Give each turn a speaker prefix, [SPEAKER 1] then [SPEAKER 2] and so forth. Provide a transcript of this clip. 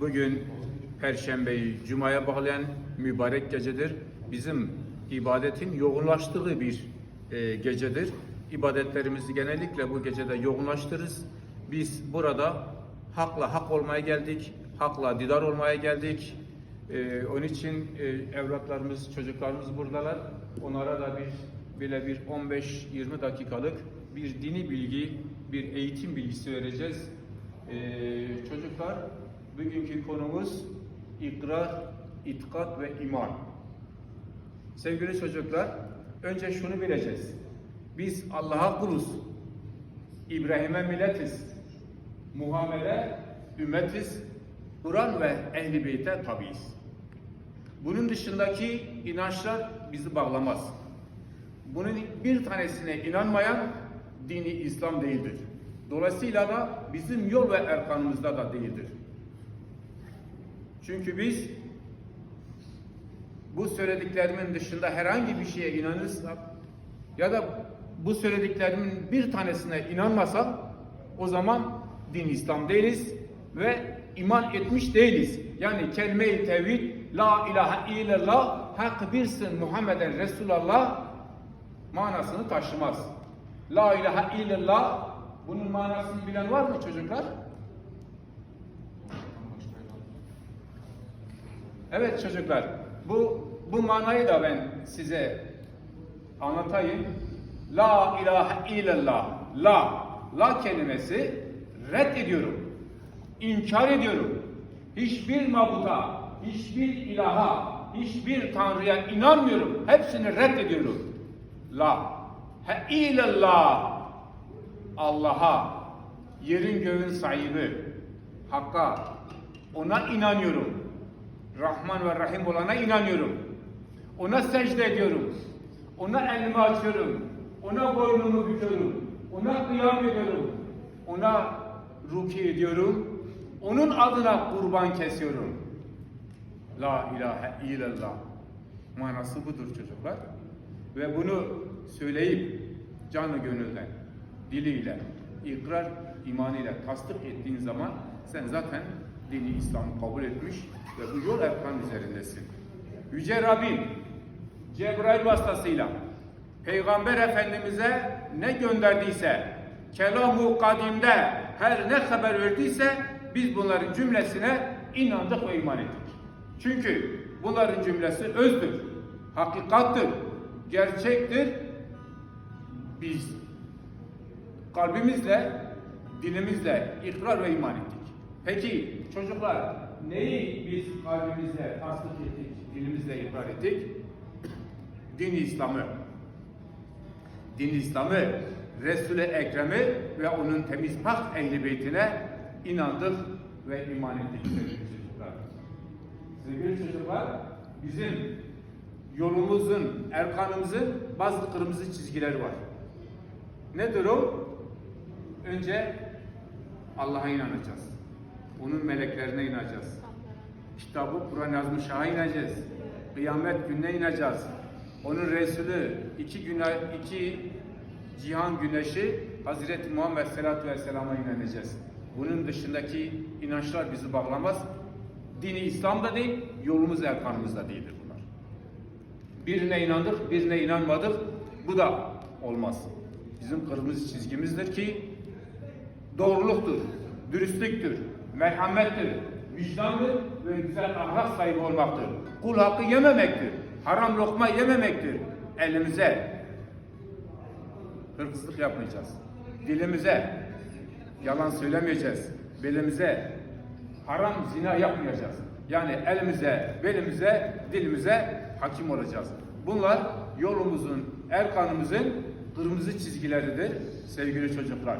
[SPEAKER 1] Bugün Perşembeyi Cuma'ya bağlayan mübarek gecedir. Bizim ibadetin yoğunlaştığı bir e, gecedir. İbadetlerimizi genellikle bu gecede yoğunlaştırırız. Biz burada hakla hak olmaya geldik, hakla didar olmaya geldik. E, onun için e, evlatlarımız, çocuklarımız buradalar. Onlara da bir bile bir 15-20 dakikalık bir dini bilgi, bir eğitim bilgisi vereceğiz. E, çocuklar, bugünkü konumuz ikrar, itikat ve iman. Sevgili çocuklar, önce şunu bileceğiz. Biz Allah'a kuluz. İbrahim'e milletiz. Muhammed'e ümmetiz. Kur'an ve Ehl-i Beyt'e tabiiz. Bunun dışındaki inançlar bizi bağlamaz. Bunun bir tanesine inanmayan dini İslam değildir. Dolayısıyla da bizim yol ve erkanımızda da değildir. Çünkü biz bu söylediklerimin dışında herhangi bir şeye inanırsak ya da bu söylediklerimin bir tanesine inanmasak o zaman din İslam değiliz ve iman etmiş değiliz. Yani kelime-i tevhid la ilahe illallah hak birsin Muhammeden Resulallah manasını taşımaz. La ilahe illallah bunun manasını bilen var mı çocuklar? Evet çocuklar, bu bu manayı da ben size anlatayım. La ilahe illallah. La, la kelimesi red ediyorum. İnkar ediyorum. Hiçbir mabuta, hiçbir ilaha, hiçbir tanrıya inanmıyorum. Hepsini reddediyorum. La. He illallah. Allah'a, yerin göğün sahibi, Hakk'a, ona inanıyorum. Rahman ve Rahim olana inanıyorum. Ona secde ediyorum. Ona elimi açıyorum. Ona boynumu büküyorum. Ona kıyam ediyorum. Ona ruki ediyorum. Onun adına kurban kesiyorum. La ilahe illallah. Manası budur çocuklar. Ve bunu söyleyip canı gönülden, diliyle, ikrar imanıyla tasdik ettiğin zaman sen zaten dini İslam'ı kabul etmiş ve bu yol erkan üzerindesin. Yüce Rabbim Cebrail vasıtasıyla Peygamber Efendimiz'e ne gönderdiyse kelam-ı kadimde her ne haber verdiyse biz bunların cümlesine inandık ve iman ettik. Çünkü bunların cümlesi özdür, hakikattır, gerçektir. Biz kalbimizle, dilimizle ikrar ve iman ettik. Peki çocuklar neyi biz kalbimizle tasdik ettik, dilimizle ikrar ettik? Din İslam'ı. Din İslam'ı, Resul-i Ekrem'i ve onun temiz pak ehli beytine inandık ve iman ettik sevgili çocuklar. Sevgili çocuklar, bizim yolumuzun, erkanımızın bazı kırmızı çizgileri var. Nedir o? Önce Allah'a inanacağız. Onun meleklerine inanacağız. Kitabı Kur'an yazmış Şah'a inanacağız. Kıyamet gününe inanacağız. Onun Resulü iki güne, iki cihan güneşi Hazreti Muhammed Sallallahu Vesselam'a inanacağız. Bunun dışındaki inançlar bizi bağlamaz. Dini İslam da değil, yolumuz erkanımız da değildir bunlar. Birine inandık, birine inanmadık. Bu da olmaz. Bizim kırmızı çizgimizdir ki doğruluktur, dürüstlüktür, merhamettir, vicdandır ve güzel ahlak sahibi olmaktır. Kul hakkı yememektir, haram lokma yememektir. Elimize hırsızlık yapmayacağız. Dilimize yalan söylemeyeceğiz. Belimize haram zina yapmayacağız. Yani elimize, belimize, dilimize hakim olacağız. Bunlar yolumuzun, erkanımızın kırmızı çizgileridir sevgili çocuklar.